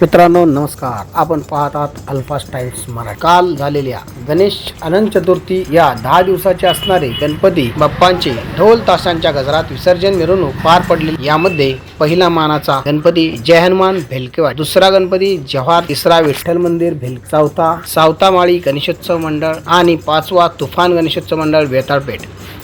मित्रांनो नमस्कार. आपण पाहत आहात अल्फा टाइम्स मराठी. काल झालेल्या गणेश अनंत चतुर्थी या दहा दिवसाचे असणारे गणपती बाप्पांचे ढोल ताशांच्या गजरात विसर्जन मिरवणूक पार पडली यामध्ये पहिला मानाचा गणपती जय हनुमान भेलकेवाड. दुसरा गणपती जव्हार. तिसरा विठ्ठल मंदिर भेल चौथा सावतामाळी गणेशोत्सव मंडळ आणि पाचवा तुफान गणेशोत्सव मंडळ वेताळपेठ.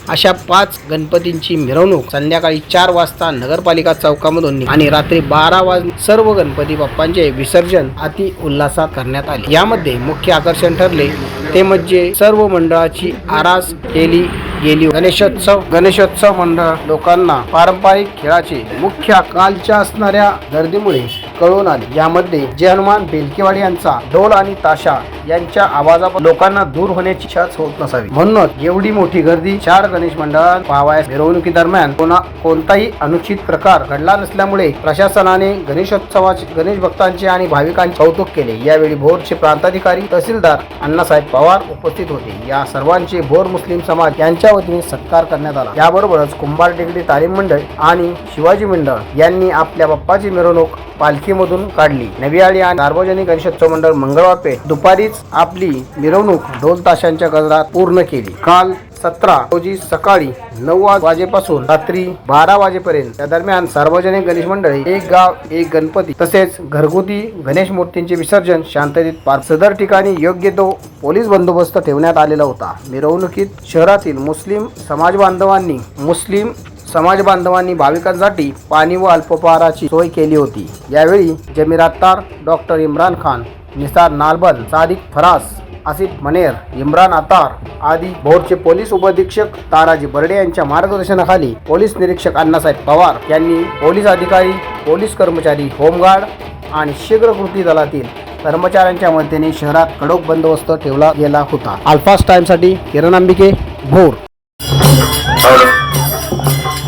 अशा पाच गणपतींची मिरवणूक संध्याकाळी चार वाजता नगरपालिका चौकामधून आणि रात्री बारा वाज सर्व गणपती बाप्पांचे विसर्जन अति उल्हासात करण्यात आले. यामध्ये मुख्य आकर्षण ठरले ते म्हणजे सर्व मंडळाची आरास केली गेली गणेशोत्सव गणेशोत्सव मंडळ लोकांना पारंपरिक खेळाचे मुख्य कालच्या असणाऱ्या गर्दीमुळे कळून आले. यामध्ये जे हनुमान बेलकेवाडी यांचा ढोल आणि ताशा यांच्या आवाजापासून लोकांना दूर होण्याची इच्छाच होत नसावी. म्हणूनच एवढी मोठी गर्दी चार गणेश मंडळात पाहावयास मिरवणुकी दरम्यान कोणा कोणताही अनुचित प्रकार घडला नसल्यामुळे प्रशासनाने गणेशोत्सवाचे गणेश भक्तांचे आणि भाविकांचे कौतुक केले. यावेळी भोरचे प्रांताधिकारी तहसीलदार अण्णासाहेब पवार उपस्थित होते. या सर्वांचे भोर मुस्लिम समाज यांच्या वतीने सत्कार करण्यात आला. याबरोबरच कुंभार टेकडी तालीम मंडळ आणि शिवाजी मंडळ यांनी आपल्या बाप्पाची मिरवणूक पालखी पालखीमधून काढली. नवीआळी आणि सार्वजनिक गणेशोत्सव मंडळ मंगळवार पेठ दुपारीच आपली मिरवणूक ढोल ताशांच्या गजरात पूर्ण केली. काल सतरा रोजी सकाळी नऊ वाजेपासून रात्री बारा वाजेपर्यंत. या दरम्यान सार्वजनिक गणेश मंडळी एक गाव एक गणपती तसेच घरगुती गणेश मूर्तींचे विसर्जन शांततेत पार सदर ठिकाणी योग्य तो पोलीस बंदोबस्त ठेवण्यात आलेला होता. मिरवणुकीत शहरातील मुस्लिम समाज बांधवांनी मुस्लिम समाज बांधवांनी भाविकांसाठी पाणी व अल्पपहाराची सोय केली होती. यावेळी जमीर अत्तार डॉक्टर इम्रान खान निसार नालबन सादिक फरास आसिफ मनेर इम्रान अतार आदी भोरचे पोलीस उपअधीक्षक ताराजी बर्डे यांच्या मार्गदर्शनाखाली पोलीस निरीक्षक अण्णासाहेब पवार यांनी पोलीस अधिकारी पोलीस कर्मचारी होमगार्ड आणि शीघ्र कृती दलातील कर्मचाऱ्यांच्या मदतीने शहरात कडक बंदोबस्त ठेवला गेला होता. अल्फास टाइमसाठी किरण अंबिके भोर.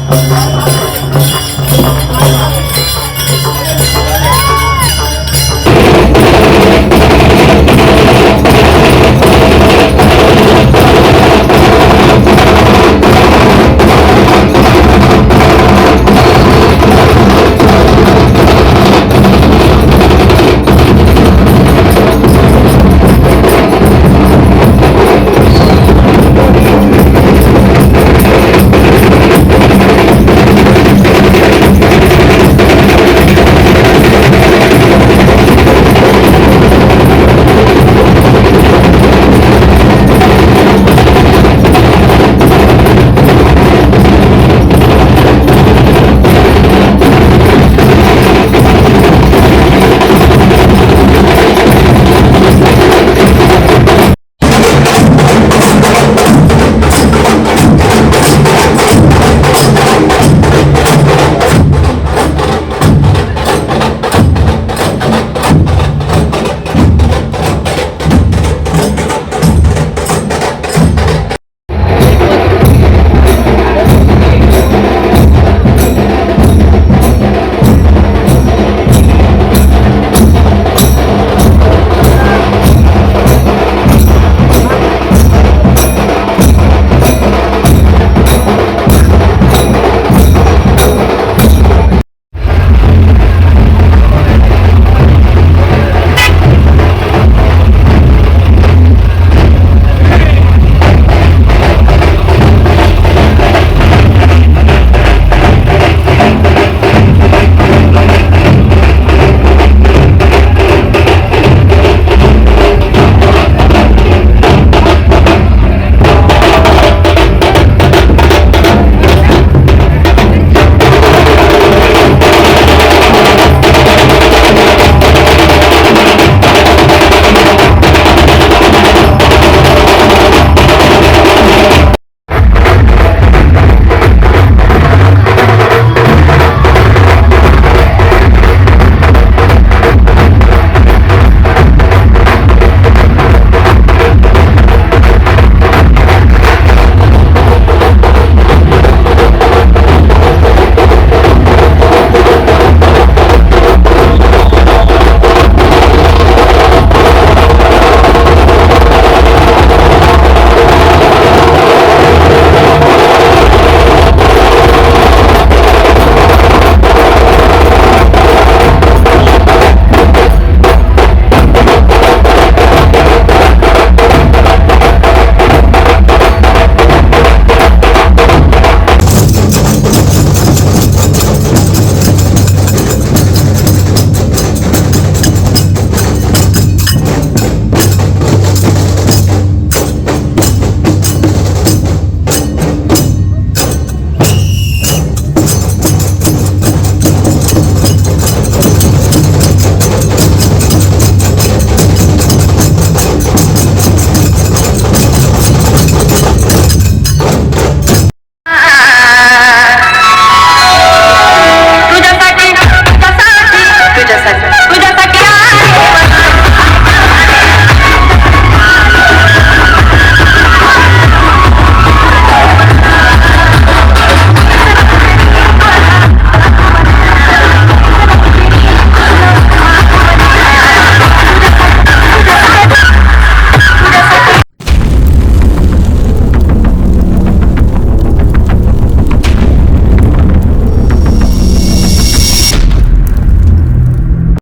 Thank you.